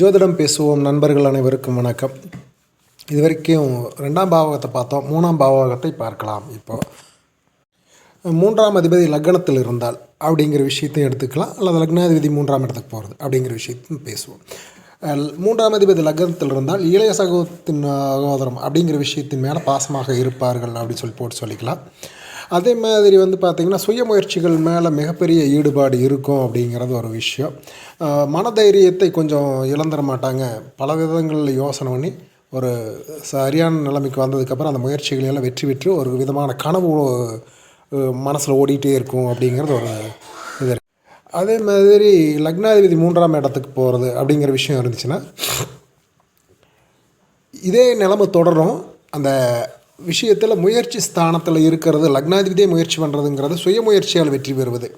ஜோதிடம் பேசுவோம் நண்பர்கள் அனைவருக்கும் வணக்கம். இது வரைக்கும் ரெண்டாம் பாவகத்தை பார்த்தோம். மூணாம் பாவகத்தை பார்க்கலாம் இப்போது மூன்றாம் அதிபதி லக்னத்தில் இருந்தால் அப்படிங்கிற விஷயத்தையும் எடுத்துக்கலாம். அல்லது லக்னாதிபதி மூன்றாம் இடத்துக்கு போகிறது அப்படிங்கிற விஷயத்தையும் பேசுவோம். மூன்றாம் அதிபதி லக்னத்தில் இருந்தால் இளைய சகோதரத்தின் சகோதரம் அப்படிங்கிற விஷயத்தின் மேலே பாசமாக இருப்பார்கள் அப்படின்னு சொல்லி போட்டு சொல்லிக்கலாம். அதே மாதிரி வந்து பார்த்திங்கன்னா சுய முயற்சிகள் மேலே மிகப்பெரிய ஈடுபாடு இருக்கும் அப்படிங்கிறது ஒரு விஷயம். மனதைரியத்தை கொஞ்சம் இழந்துட மாட்டாங்க. பல விதங்களில் யோசனை பண்ணி ஒரு சரியான நிலைமைக்கு வந்ததுக்கப்புறம் அந்த முயற்சிகளை எல்லாம் வெற்றி பெற்று ஒரு விதமான கனவு மனசில் ஓடிட்டே இருக்கும் அப்படிங்கிறது ஒரு இது. அதே மாதிரி லக்னாதிபதி மூன்றாம் இடத்துக்கு போகிறது அப்படிங்கிற விஷயம் இருந்துச்சுன்னா இதே நிலமை தொடரும். அந்த விஷயத்தில் முயற்சி ஸ்தானத்தில் இருக்கிறது லக்னாதிபதியே முயற்சி பண்ணுறதுங்கிறது சுயமுயற்சியால் வெற்றி பெறுவது.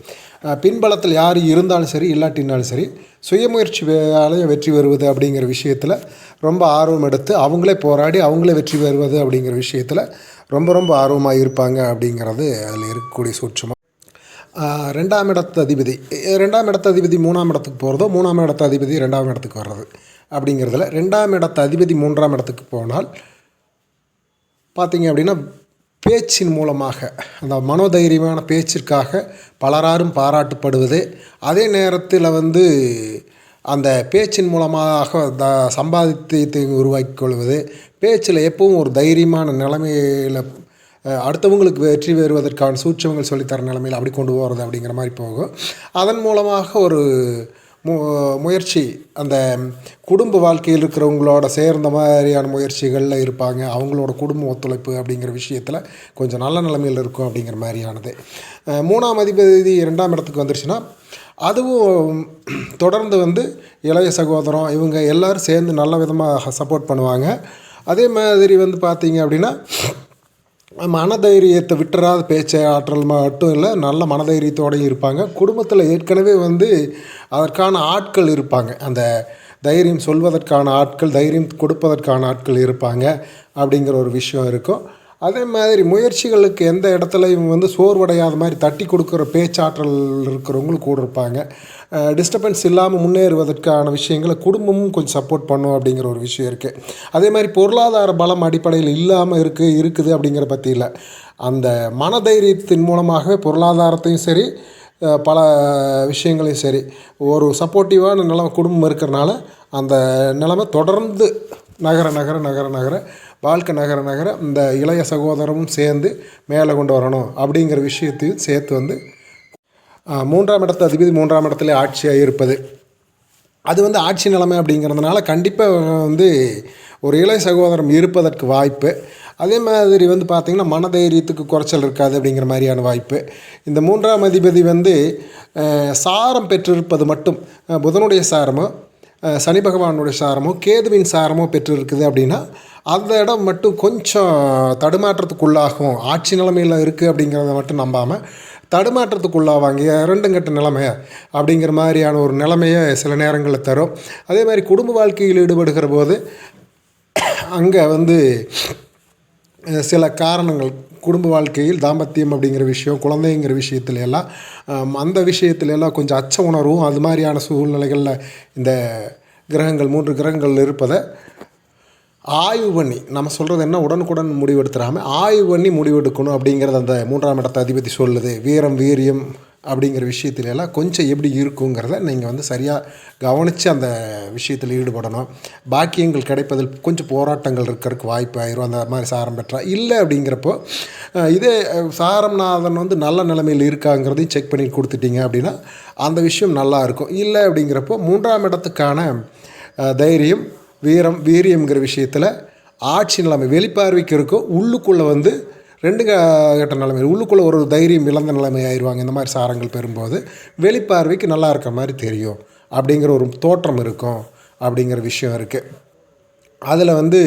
பின்பலத்தில் யார் இருந்தாலும் சரி இல்லாட்டினாலும் சரி சுயமுயற்சியாலேயே வெற்றி பெறுவது அப்படிங்கிற விஷயத்தில் ரொம்ப ஆர்வம் எடுத்து அவங்களே போராடி அவங்களே வெற்றி பெறுவது அப்படிங்கிற விஷயத்தில் ரொம்ப ரொம்ப ஆர்வமாக இருப்பாங்க அப்படிங்கிறது அதில் இருக்கக்கூடிய சூட்சமாக ரெண்டாம் இடத்து அதிபதி. ரெண்டாம் இடத்து அதிபதி மூணாம் இடத்துக்கு போகிறதோ மூணாம் இடத்து அதிபதி ரெண்டாம் இடத்துக்கு வர்றது அப்படிங்கிறதுல ரெண்டாம் இடத்து அதிபதி மூன்றாம் இடத்துக்கு போனால் பார்த்தீங்க அப்படின்னா பேச்சின் மூலமாக அந்த மனோதைரியமான பேச்சிற்காக பலராரும் பாராட்டப்படுவது அதே நேரத்தில் வந்து அந்த பேச்சின் மூலமாக த சம்பாதித்தை உருவாக்கி கொள்வது பேச்சில் எப்பவும் ஒரு தைரியமான நிலைமையில் அடுத்தவங்களுக்கு வெற்றி பெறுவதற்கான சூட்சங்கள் சொல்லித்தர நிலைமையில் அப்படி கொண்டு போகிறது அப்படிங்கிற மாதிரி போகும். அதன் மூலமாக ஒரு மு முயற்சி அந்த குடும்ப வாழ்க்கையில் இருக்கிறவங்களோட சேர்ந்த மாதிரியான முயற்சிகளில் இருப்பாங்க. அவங்களோட குடும்ப ஒத்துழைப்பு அப்படிங்கிற விஷயத்தில் கொஞ்சம் நல்ல நிலைமையில் இருக்கும் அப்படிங்கிற மாதிரியானது. மூணாம் அதிபதி இரண்டாம் இடத்துக்கு வந்துருச்சுன்னா அதுவும் தொடர்ந்து வந்து இளைய சகோதரம் இவங்க எல்லோரும் சேர்ந்து நல்ல விதமாக சப்போர்ட் பண்ணுவாங்க. அதே மாதிரி வந்து பார்த்தீங்க அப்படின்னா மனதைரியத்தை விட்டுறாத பேச்சு ஆற்றல் மட்டும் இல்லை நல்ல மனதைரியத்தோடையும் இருப்பாங்க. குடும்பத்தில் ஏற்கனவே வந்து அதற்கான ஆட்கள் இருப்பாங்க. அந்த தைரியம் சொல்வதற்கான ஆட்கள் தைரியம் கொடுப்பதற்கான ஆட்கள் இருப்பாங்க அப்படிங்கிற ஒரு விஷயம் இருக்கும். அதே மாதிரி முயற்சிகளுக்கு எந்த இடத்துலையும் வந்து சோர்வடையாத மாதிரி தட்டி கொடுக்குற பேச்சாற்றல் இருக்கிறவங்களும் கூட இருப்பாங்க. டிஸ்டர்பன்ஸ் இல்லாமல் முன்னேறுவதற்கான விஷயங்களை குடும்பமும் கொஞ்சம் சப்போர்ட் பண்ணும் அப்படிங்கிற ஒரு விஷயம் இருக்குது அதே மாதிரி பொருளாதார பலம் அடிப்படையில் இல்லாமல் இருக்குது இருக்குது அப்படிங்கிற பற்றியில் அந்த மனதைரியத்தின் மூலமாகவே பொருளாதாரத்தையும் சரி பல விஷயங்களையும் சரி ஒரு சப்போர்ட்டிவான நிலைமை குடும்பம் இருக்கிறனால அந்த நிலைமை தொடர்ந்து நகர நகர நகர நகர வாழ்க்கை நகர நகர இந்த இளைய சகோதரமும் சேர்ந்து மேலே கொண்டு வரணும் அப்படிங்கிற விஷயத்தையும் சேர்த்து வந்து மூன்றாம் இடத்து அதிபதி மூன்றாம் இடத்துல ஆட்சியாக இருப்பது. அது வந்து ஆட்சி நிலைமை அப்படிங்கிறதுனால கண்டிப்பாக வந்து ஒரு இளைய சகோதரம் இருப்பதற்கு வாய்ப்பு. அதே மாதிரி வந்து பார்த்திங்கன்னா மனதைரியத்துக்கு குறைச்சல் இருக்காது அப்படிங்கிற மாதிரியான வாய்ப்பு. இந்த மூன்றாம் அதிபதி வந்து சாரம் பெற்றிருப்பது மட்டும் புதனுடைய சாரமும் சனி பகவானுடைய சாரமோ கேதுவின் சாரமோ பெற்றிருக்குது அப்படின்னா அந்த இடம் மட்டும் கொஞ்சம் தடுமாற்றத்துக்குள்ளாகும். ஆட்சி நிலைமையில் இருக்குது அப்படிங்கிறத மட்டும் நம்பாமல் தடுமாற்றத்துக்குள்ளாவாங்க. இரண்டும் கட்ட நிலைமை அப்படிங்கிற மாதிரியான ஒரு நிலைமையை சில நேரங்களில் தரும். அதே மாதிரி குடும்ப வாழ்க்கையில் ஈடுபடுகிற போது அங்கே வந்து சில காரணங்கள் குடும்ப வாழ்க்கையில் தாம்பத்தியம் அப்படிங்கிற விஷயம் குழந்தைங்கிற விஷயத்துல எல்லாம் அந்த விஷயத்துல எல்லாம் கொஞ்சம் அச்ச உணர்வும் அது மாதிரியான சூழ்நிலைகளில் இந்த கிரகங்கள் மூன்று கிரகங்கள் இருப்பதை ஆய்வு பண்ணி நம்ம சொல்கிறது என்ன உடனுக்குடன் முடிவெடுத்துடாமல் ஆய்வு பண்ணி முடிவெடுக்கணும் அப்படிங்கிறது அந்த மூன்றாம் இடத்த அதிபதி சொல்லுது. வீரம் வீரியம் அப்படிங்கிற விஷயத்துல எல்லாம் கொஞ்சம் எப்படி இருக்குங்கிறத நீங்கள் வந்து சரியாக கவனித்து அந்த விஷயத்தில் ஈடுபடணும். பாக்கியங்கள் கிடைப்பதில் கொஞ்சம் போராட்டங்கள் இருக்கிறதுக்கு வாய்ப்பு ஆயிரும். அந்த மாதிரி சாரம் பெற்றா இல்லை அப்படிங்கிறப்போ இதே சாரம்நாதன் வந்து நல்ல நிலைமையில் இருக்காங்கிறதையும் செக் பண்ணி கொடுத்துட்டீங்க அப்படின்னா அந்த விஷயம் நல்லா இருக்கும். இல்லை அப்படிங்கிறப்போ மூன்றாம் இடத்துக்கான தைரியம் வீரம் வீரியம்ங்கிற விஷயத்தில் ஆட்சி நிலைமை வெளிப்பார்வைக்கு இருக்கும். உள்ளுக்குள்ளே வந்து ரெண்டு க- கட்ட நிலைமை உள்ளுக்குள்ளே ஒரு தைரியம் இழந்த நிலைமை ஆயிடுவாங்க இந்த மாதிரி சாரங்கள் பெறும்போது வெளிப்பார்வைக்கு நல்லா இருக்க மாதிரி தெரியும். அப்படிங்கிற ஒரு தோற்றம் இருக்கும். அப்படிங்கிற விஷயம் இருக்குது அதில் வந்து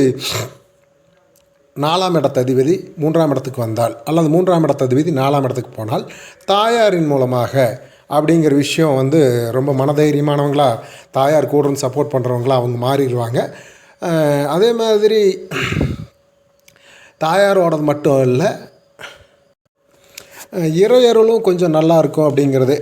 நாலாம் இடத்த அதிபதி மூன்றாம் இடத்துக்கு வந்தால் அல்லது மூன்றாம் இடத்த அதிபதி நாலாம் இடத்துக்கு போனால் தாயாரின் மூலமாக அப்படிங்கிற விஷயம் வந்து ரொம்ப மனதைரியமானவங்களா தாயார் கூட சப்போர்ட் பண்ணுறவங்களா அவங்க மாறிடுவாங்க. அதே மாதிரி தாயாரோடது மட்டும் இல்லை இறையருளும் கொஞ்சம் நல்லா இருக்கும் அப்படிங்கிறது.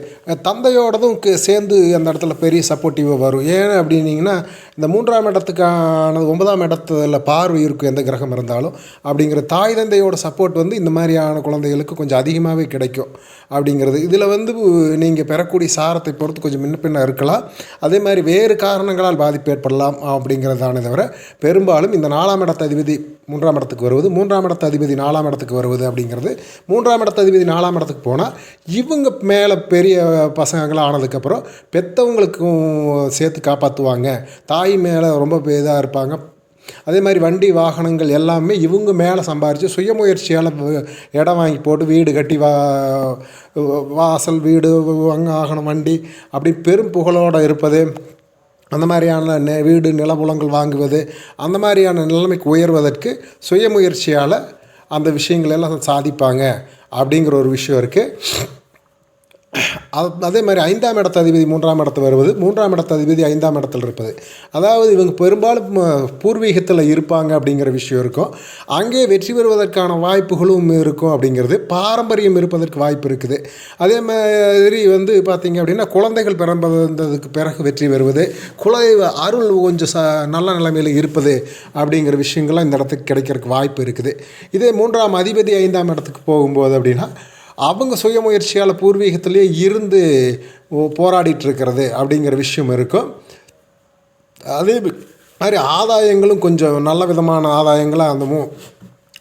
தந்தையோடதும் சேர்ந்து அந்த இடத்துல பெரிய சப்போர்ட்டிவாக வரும். ஏன் அப்படின்னீங்கன்னா இந்த மூன்றாம் இடத்துக்கான ஒன்பதாம் இடத்துல பார்வை இருக்கும் எந்த கிரகம் இருந்தாலும். அப்படிங்கிற தாய் தந்தையோட சப்போர்ட் வந்து இந்த மாதிரியான குழந்தைகளுக்கு கொஞ்சம் அதிகமாகவே கிடைக்கும் அப்படிங்கிறது. இதில் வந்து நீங்கள் பெறக்கூடிய சாரத்தை பொறுத்து கொஞ்சம் முன்ன பின்ன இருக்கலாம். அதே மாதிரி வேறு காரணங்களால் பாதிப்பு ஏற்படலாம் அப்படிங்கிறதானே தவிர பெரும்பாலும் இந்த நாலாம் இடத்த அதிபதி மூன்றாம் இடத்துக்கு வருவது மூன்றாம் இடத்த அதிபதி நாலாம் இடத்துக்கு வருவது அப்படிங்கிறது. மூன்றாம் இடத்த அதிபதி நாலாம் இடத்துக்கு போனால் இவங்க மேலே பெரிய பசங்களாம் ஆனதுக்கப்புறம் பெற்றவங்களுக்கும் சேர்த்து காப்பாற்றுவாங்க தாய் மேலே ரொம்ப இதாக இருப்பாங்க. அதே மாதிரி வண்டி வாகனங்கள் எல்லாமே இவங்க மேலே சம்பாரித்து சுயமுயற்சியால் இடம் வாங்கி போட்டு வீடு கட்டி வா வாசல் வீடு அங்கே வாகனம் வண்டி அப்படி பெரும் புகழோடு இருப்பது. அந்த மாதிரியான நெ வீடு நிலபுலங்கள் வாங்குவது அந்த மாதிரியான நிலைமைக்கு உயர்வதற்கு சுயமுயற்சியால் அந்த விஷயங்களெல்லாம் சாதிப்பாங்க. அப்படிங்கிற ஒரு விஷயம் இருக்குது அது அதே மாதிரி ஐந்தாம் இடத்த அதிபதி மூன்றாம் இடத்து வருவது மூன்றாம் இடத்த அதிபதி ஐந்தாம் இடத்துல இருப்பது. அதாவது இவங்க பெரும்பாலும் பூர்வீகத்தில் இருப்பாங்க அப்படிங்கிற விஷயம் இருக்கும். அங்கே வெற்றி பெறுவதற்கான வாய்ப்புகளும் இருக்கும் அப்படிங்கிறது. பாரம்பரியம் இருப்பதற்கு வாய்ப்பு இருக்குது. அதே மாதிரி வந்து பார்த்திங்க அப்படின்னா குழந்தைகள் பிறந்ததுக்கு பிறகு வெற்றி பெறுவது குல அருள் கொஞ்சம் ச நல்ல நிலைமையில் இருப்பது அப்படிங்கிற விஷயங்கள்லாம் இந்த இடத்துக்கு கிடைக்கிறதுக்கு வாய்ப்பு இருக்குது. இதே மூன்றாம் அதிபதி ஐந்தாம் இடத்துக்கு போகும்போது அப்படின்னா அவங்க சுயமுயற்சியால் பூர்வீகத்திலே இருந்து போராடிட்டு இருக்கிறது அப்படிங்கிற விஷயம் இருக்கும். அதே மாதிரி ஆதாயங்களும் கொஞ்சம் நல்ல விதமான ஆதாயங்களாக அந்த மூ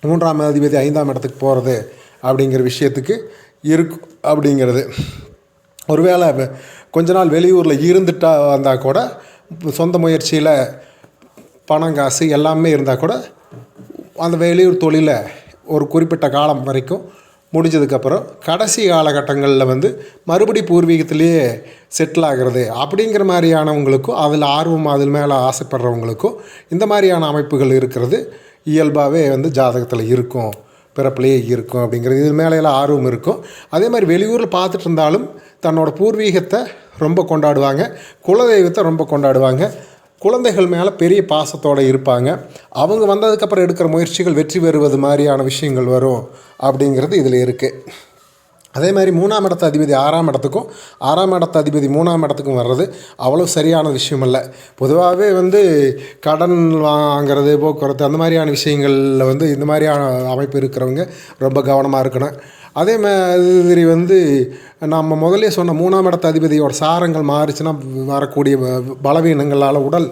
மூன்றாம் அதிபதி ஐந்தாம் இடத்துக்கு போகிறது அப்படிங்கிற விஷயத்துக்கு இருக்கும் அப்படிங்கிறது. ஒருவேளை கொஞ்ச நாள் வெளியூரில் இருந்துட்டா வந்தால் கூட சொந்த முயற்சியில் பணம் காசு எல்லாமே இருந்தால் கூட அந்த வெளியூர் தொழிலை ஒரு குறிப்பிட்ட காலம் வரைக்கும் முடிஞ்சதுக்கப்புறம் கடைசி காலகட்டங்களில் வந்து மறுபடி பூர்வீகத்திலேயே செட்டில் ஆகிறது அப்படிங்கிற மாதிரியானவங்களுக்கும் அதில் ஆர்வம் அதில் மேலே ஆசைப்படுறவங்களுக்கும் இந்த மாதிரியான அமைப்புகள் இருக்கிறது. இயல்பாகவே வந்து ஜாதகத்தில் இருக்கும் பிறப்புலேயே இருக்கும் அப்படிங்கிறது. இது மேலையெல்லாம் ஆர்வம் இருக்கும். அதே மாதிரி வெளியூரில் பார்த்துட்டு இருந்தாலும் தன்னோட பூர்வீகத்தை ரொம்ப கொண்டாடுவாங்க குலதெய்வத்தை ரொம்ப கொண்டாடுவாங்க. குழந்தைகள் மேலே பெரிய பாசத்தோடு இருப்பாங்க. அவங்க வந்ததுக்கப்புறம் எடுக்கிற முயற்சிகள் வெற்றி பெறுவது மாதிரியான விஷயங்கள் வரும் அப்படிங்கிறது இதில் இருக்குது அதே மாதிரி மூணாம் இடத்த அதிபதி ஆறாம் இடத்துக்கும் ஆறாம் இடத்த அதிபதி மூணாம் இடத்துக்கும் வர்றது அவ்வளோ சரியான விஷயம் இல்லை பொதுவாகவே வந்து கடன் வாங்குறது போக்குவரத்து அந்த மாதிரியான விஷயங்களில் வந்து இந்த மாதிரியான அமைப்பு இருக்கிறவங்க ரொம்ப கவனமாக இருக்கணும். அதே மாதிரி வந்து நம்ம முதலே சொன்ன மூணாம் இடத்த அதிபதியோட சாரங்கள் மாறுச்சுன்னா வரக்கூடிய பலவீனங்களால் உடல்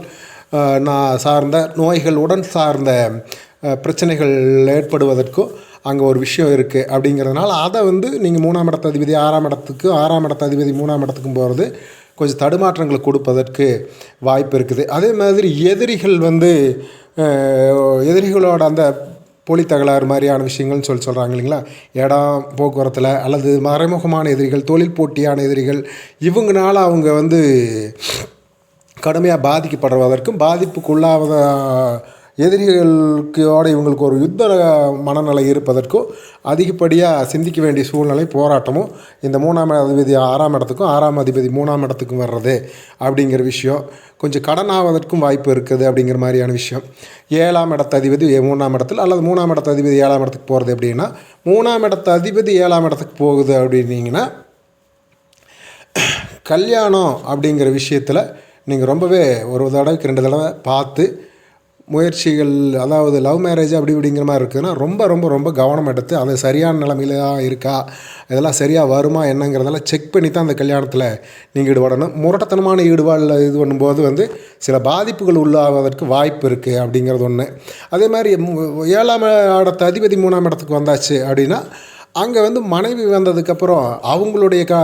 நான் சார்ந்த நோய்கள் உடன் சார்ந்த பிரச்சனைகள் ஏற்படுவதற்கும் அங்கே ஒரு விஷயம் இருக்குது அப்படிங்கிறதுனால அதை வந்து நீங்கள் மூணாம் இடத்த அதிபதி ஆறாம் இடத்துக்கு ஆறாம் இடத்த அதிபதி மூணாம் இடத்துக்கும் போகிறது கொஞ்சம் தடுமாற்றங்களை கொடுப்பதற்கு வாய்ப்பு இருக்குது. அதே மாதிரி எதிரிகள் வந்து எதிரிகளோட அந்த போலி தகராறு மாதிரியான விஷயங்கள்னு சொல்லி சொல்கிறாங்க இல்லைங்களா? இடம் போக்குவரத்தில் அல்லது மறைமுகமான எதிரிகள் தொழில் போட்டியான எதிரிகள் இவங்கனால அவங்க வந்து கடுமையாக பாதிக்கப்படுவதற்கும் பாதிப்புக்குள்ளாவத எதிரிகளுக்கோட இவங்களுக்கு ஒரு யுத்த மனநிலை இருப்பதற்கும் அதிகப்படியாக சிந்திக்க வேண்டிய சூழ்நிலை போராட்டமும் இந்த மூணாம் அதிபதி ஆறாம் இடத்துக்கும் ஆறாம் அதிபதி மூணாம் இடத்துக்கும் வர்றது அப்படிங்கிற விஷயம். கொஞ்சம் கடன் ஆவதற்கும் வாய்ப்பு இருக்குது அப்படிங்கிற மாதிரியான விஷயம். ஏழாம் இடத்த அதிபதி மூணாம் இடத்துல அல்லது மூணாம் இடத்த அதிபதி ஏழாம் இடத்துக்கு போகிறது எப்படின்னா மூணாம் இடத்த அதிபதி ஏழாம் இடத்துக்கு போகுது அப்படின்னீங்கன்னா கல்யாணம் அப்படிங்கிற விஷயத்தில் நீங்கள் ரொம்பவே ஒரு தடவைக்கு ரெண்டு தடவை பார்த்து முயற்சிகள் அதாவது லவ் மேரேஜ் அப்படி இப்படிங்கிற மாதிரி இருக்குதுன்னா ரொம்ப ரொம்ப ரொம்ப கவனம் எடுத்து அது சரியான நிலைமையில தான் இருக்கா இதெல்லாம் சரியாக வருமா என்னங்கிறதெல்லாம் செக் பண்ணி தான் அந்த கல்யாணத்தில் நீங்கள் ஈடுபடணும். முரட்டத்தனமான ஈடுபாடில் இது பண்ணும்போது வந்து சில பாதிப்புகள் உள்ளாவதற்கு வாய்ப்பு இருக்குது அப்படிங்கிறது ஒன்று அதே மாதிரி ஏழாம் இடத்து அதிபதி மூணாம் இடத்துக்கு வந்தாச்சு அப்படின்னா அங்கே வந்து மனைவி வந்ததுக்கப்புறம் அவங்களுடைய க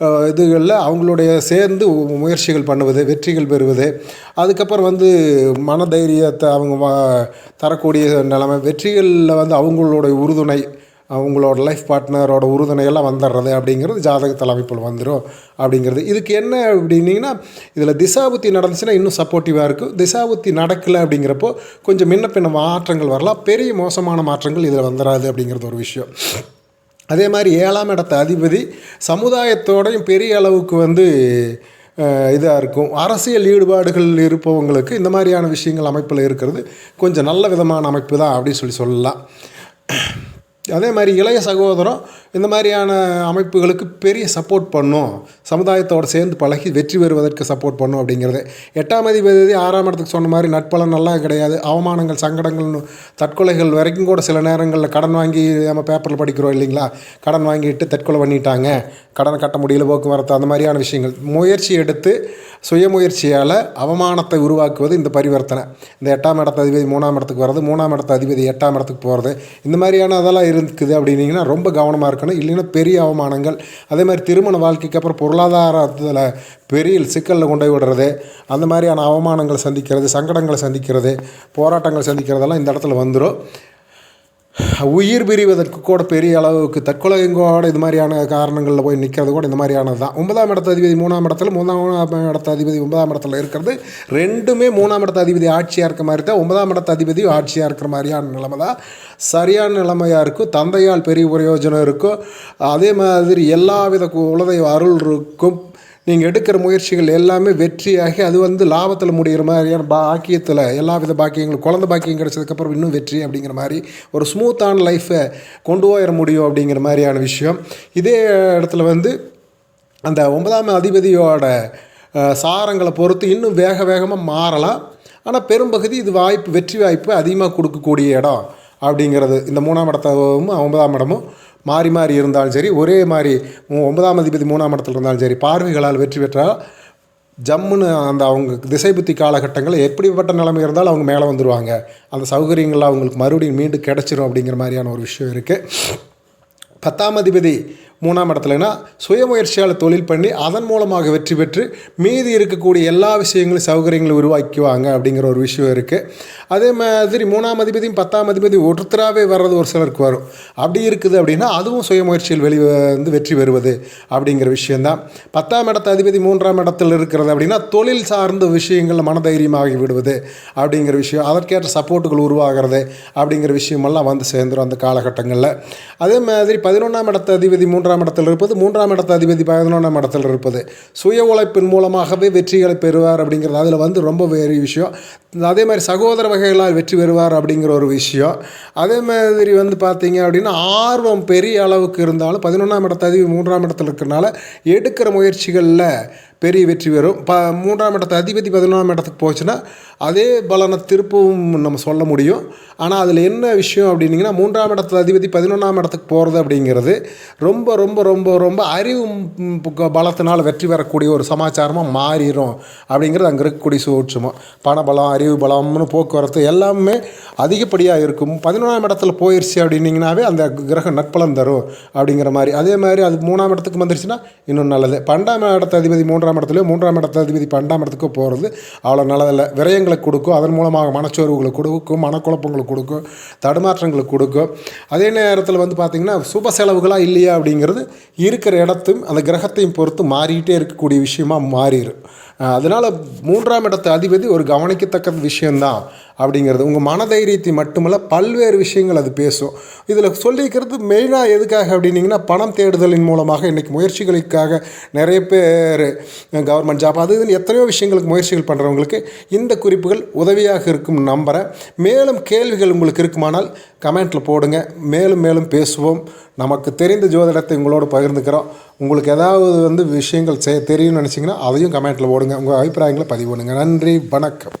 இதுகளில் அவங்களுடைய சேர்ந்து முயற்சிகள் பண்ணுவது வெற்றிகள் பெறுவது. அதுக்கப்புறம் வந்து மனதைரியத்தை அவங்க வ- தரக்கூடிய நிலைமை வெற்றிகளில் வந்து அவங்களுடைய உறுதுணை அவங்களோட லைஃப் பார்ட்னரோட உறுதுணையெல்லாம் வந்துடுறது அப்படிங்கிறது ஜாதக தலைமைப்பில் வந்துடும் அப்படிங்கிறது. இதுக்கு என்ன அப்படின்னீங்கன்னா இதில் திசாபுத்தி நடந்துச்சுன்னா இன்னும் சப்போர்ட்டிவாக இருக்கும். திசாபுத்தி நடக்கலை அப்படிங்கிறப்போ கொஞ்சம் முன்ன பின்ன மாற்றங்கள் வரலாம். பெரிய மோசமான மாற்றங்கள் இதில் வந்துடாது அப்படிங்கிறது ஒரு விஷயம். அதே மாதிரி ஏழாம் இடத்த அதிபதி சமுதாயத்தோடையும் பெரிய அளவுக்கு வந்து இதாக இருக்கும். அரசியல் ஈடுபாடுகள் இருப்பவங்களுக்கு இந்த மாதிரியான விஷயங்கள் அமைப்பில் இருக்கிறது கொஞ்சம் நல்ல விதமான அமைப்பு தான் அப்படின்னு சொல்லி சொல்லலாம். அதே மாதிரி இளைய சகோதரம் இந்த மாதிரியான அமைப்புகளுக்கு பெரிய சப்போர்ட் பண்ணும். சமுதாயத்தோடு சேர்ந்து பழகி வெற்றி பெறுவதற்கு சப்போர்ட் பண்ணும் அப்படிங்கிறது. எட்டாம் அதிபதி ஆறாம் இடத்துக்கு சொன்ன மாதிரி நட்பலன் நல்லா கிடையாது. அவமானங்கள் சங்கடங்கள் தற்கொலைகள் வரைக்கும் கூட சில நேரங்களில் கடன் வாங்கி நம்ம பேப்பரில் படிக்கிறோம் இல்லைங்களா? கடன் வாங்கிட்டு தற்கொலை பண்ணிட்டாங்க. கடன் கட்ட முடியல போக்குவரத்து அந்த மாதிரியான விஷயங்கள். முயற்சி எடுத்து சுயமுயற்சியால் அவமானத்தை உருவாக்குவது இந்த பரிவர்த்தனை. இந்த எட்டாம் இடத்து அதிபதி மூணாம் இடத்துக்கு வர்றது மூணாம் இடத்து அதிபதி எட்டாம் இடத்துக்கு போகிறது இந்த மாதிரியான அதெல்லாம் இருக்குது அப்படின்னீங்கன்னா ரொம்ப கவனமாக இருக்கணும். இல்லைன்னா பெரிய அவமானங்கள். அதே மாதிரி திருமண வாழ்க்கைக்கு அப்புறம் பொருளாதாரத்தில் பெரிய சிக்கலில் கொண்டு விடுறது. அந்த மாதிரியான அவமானங்களை சந்திக்கிறது சங்கடங்களை சந்திக்கிறது போராட்டங்கள் சந்திக்கிறதெல்லாம் இந்த இடத்துல வந்துடும் உயிர் பிரிவதற்கு கூட பெரிய அளவுக்கு தற்கொலைங்கோட இது மாதிரியான காரணங்களில் போய் நிற்கிறது கூட இந்த மாதிரியானது தான். ஒன்பதாம் இடத்த அதிபதி மூணாம் இடத்துல மூணாம் இடத்த அதிபதி ஒன்பதாம் இடத்துல இருக்கிறது. ரெண்டுமே மூணாம் இடத்த அதிபதி ஆட்சியாக இருக்க மாதிரி தான் ஒன்பதாம் இடத்த அதிபதி ஆட்சியாக இருக்கிற மாதிரியான நிலைமை தான். சரியான நிலைமையாக இருக்கும் தந்தையால் பெரிய பிரயோஜனம் இருக்கும் அதே மாதிரி எல்லா வித குலதெய்வ அருள் இருக்கும். நீங்கள் எடுக்கிற முயற்சிகள் எல்லாமே வெற்றியாகி அது வந்து லாபத்தில் முடிகிற மாதிரியான பாக்கியத்தில் எல்லா வித பாக்கியங்களும் குழந்த பாக்கியம் கிடச்சதுக்கப்புறம் இன்னும் வெற்றி அப்படிங்கிற மாதிரி ஒரு ஸ்மூத்தான லைஃப்பை கொண்டு போயிட முடியும் அப்படிங்கிற மாதிரியான விஷயம். இதே இடத்துல வந்து அந்த ஒன்பதாம் அதிபதியோட சாரங்களை பொறுத்து இன்னும் வேக வேகமாக மாறலாம். ஆனால் பெரும்பகுதி இது வாய்ப்பு வெற்றி வாய்ப்பு அதிகமாக கொடுக்கக்கூடிய இடம் அப்படிங்கிறது இந்த மூணாம் இடத்தவும் ஒன்பதாம் இடமும் மாறி மாறி இருந்தாலும் சரி ஒரே மாதிரி ஒன்பதாம் அதிபதி மூணாம் இடத்துல இருந்தாலும் சரி பார்வைகளால் வெற்றி பெற்றால் ஜம்முன்னு அந்த அவங்க திசை புத்தி காலகட்டங்களில் எப்படிப்பட்ட நிலைமை இருந்தாலும் அவங்க மேலே வந்துடுவாங்க அந்த சௌகரியங்கள்லாம் அவங்களுக்கு மறுபடியும் மீண்டும் கிடச்சிரும் அப்படிங்கிற மாதிரியான ஒரு விஷயம் இருக்குது பத்தாம் அதிபதி மூணாம் இடத்துலனா சுயமுயற்சியால் தொழில் பண்ணி அதன் மூலமாக வெற்றி பெற்று மீதி இருக்கக்கூடிய எல்லா விஷயங்களும் சௌகரியங்களும் உருவாக்குவாங்க அப்படிங்கிற ஒரு விஷயம் இருக்குது அதே மாதிரி மூணாம் அதிபதியும் பத்தாம் அதிபதி ஒருத்தராகவே வர்றது ஒரு சிலருக்கு வரும். அப்படி இருக்குது அப்படின்னா அதுவும் சுயமுயற்சியில் வெளி வந்து வெற்றி பெறுவது அப்படிங்கிற விஷயந்தான் பத்தாம் இடத்த அதிபதி மூன்றாம் இடத்தில் இருக்கிறது அப்படின்னா தொழில் சார்ந்த விஷயங்களில் மனதைரியமாகி விடுவது அப்படிங்கிற விஷயம். அதற்கேற்ற சப்போர்ட்டுகள் உருவாகிறது அப்படிங்கிற விஷயமெல்லாம் வந்து சேர்ந்துடும் அந்த காலகட்டங்களில். அதே மாதிரி பதினொன்றாம் இடத்த அதிபதி மூன்று மூன்றாம் இடத்தில் இருப்பது மூன்றாம் இடத்த அதிபதி பதினொன்றாம் இடத்தில் இருப்பது. சுய உழைப்பின் மூலமாகவே வெற்றிகளை பெறுவார் அப்படிங்கிறது அதில் வந்து ரொம்ப வேறு விஷயம். அதே மாதிரி சகோதர வகைகளால் வெற்றி பெறுவார் அப்படிங்கிற ஒரு விஷயம். அதே மாதிரி வந்து பார்த்தீங்க அப்படின்னா ஆர்வம் பெரிய அளவுக்கு இருந்தாலும் பதினொன்றாம் இடத்த அதிபதி மூன்றாம் இடத்துல இருக்கிறனால எடுக்கிற முயற்சிகளில் பெரிய வெற்றி பெறும். ப மூன்றாம் இடத்து அதிபதி பதினொன்றாம் இடத்துக்கு போச்சுன்னா அதே பலனை திருப்பவும் நம்ம சொல்ல முடியும். ஆனால் அதில் என்ன விஷயம் அப்படின்னிங்கன்னா மூன்றாம் இடத்து அதிபதி பதினொன்றாம் இடத்துக்கு போகிறது அப்படிங்கிறது ரொம்ப ரொம்ப ரொம்ப ரொம்ப அறிவு பலத்தினால் வெற்றி பெறக்கூடிய ஒரு சமாச்சாரமாக மாறிடும் அப்படிங்கிறது அங்கே இருக்கக்கூடிய சூட்சமம். பணபலம் அறிவு பலம்னு போக்குவரத்து எல்லாமே அதிகப்படியாக இருக்கும். பதினொன்றாம் இடத்துல போயிடுச்சு அப்படின்னிங்கனாவே அந்த கிரகம் நட்பலம் தரும் அப்படிங்கிற மாதிரி. அதே மாதிரி அது மூணாம் இடத்துக்கு வந்துருச்சுன்னா இன்னும் நல்லது. பன்னெண்டாம் இடத்து அதிபதி மூன்றாம் மூன்றாம் இடத்துலையோ மூன்றாம் இடத்துல அதிபதி பன்னெண்டாம் இடத்துக்கோ போகிறது அவ்வளோ நல்லதில்லை. விரயங்களை கொடுக்கும் அதன் மூலமாக மனச்சோர்வுகளை கொடுக்கும் மனக்குழப்பங்களை கொடுக்கும் தடுமாற்றங்களை கொடுக்கும். அதே நேரத்தில் வந்து பார்த்திங்கன்னா சுப செலவுகளாக இல்லையா அப்படிங்கிறது இருக்கிற இடத்தையும் அந்த கிரகத்தையும் பொறுத்து மாறிக்கிட்டே இருக்கக்கூடிய விஷயமாக மாறிடும் அதனால் மூன்றாம் இடத்த அதிபதி ஒரு கவனிக்கத்தக்க விஷயந்தான் அப்படிங்கிறது. உங்கள் மனதைரியத்தை மட்டுமல்ல பல்வேறு விஷயங்கள் அது பேசும். இதில் சொல்லிக்கிறது மெயினாக எதுக்காக அப்படின்னிங்கன்னா பணம் தேடுதலின் மூலமாக இன்றைக்கி முயற்சிகளுக்காக நிறைய பேர் கவர்மெண்ட் ஜாப் அது இதுன்னு எத்தனையோ விஷயங்களுக்கு முயற்சிகள் பண்ணுறவங்களுக்கு இந்த குறிப்புகள் உதவியாக இருக்கும் நம்புகிறேன் மேலும் கேள்விகள் உங்களுக்கு இருக்குமானால் கமெண்ட்டில் போடுங்க. மேலும் மேலும் பேசுவோம். நமக்கு தெரிந்த ஜோதிடத்தை உங்களோடு பகிர்ந்துக்கிறோம். உங்களுக்கு ஏதாவது வந்து விஷயங்கள் செ தெரியும்னு நினச்சிங்கன்னா அதையும் கமெண்ட்டில் போடுங்க. உங்கள் அபிப்பிராயங்களை பதிவு பண்ணுங்கள் நன்றி. வணக்கம்.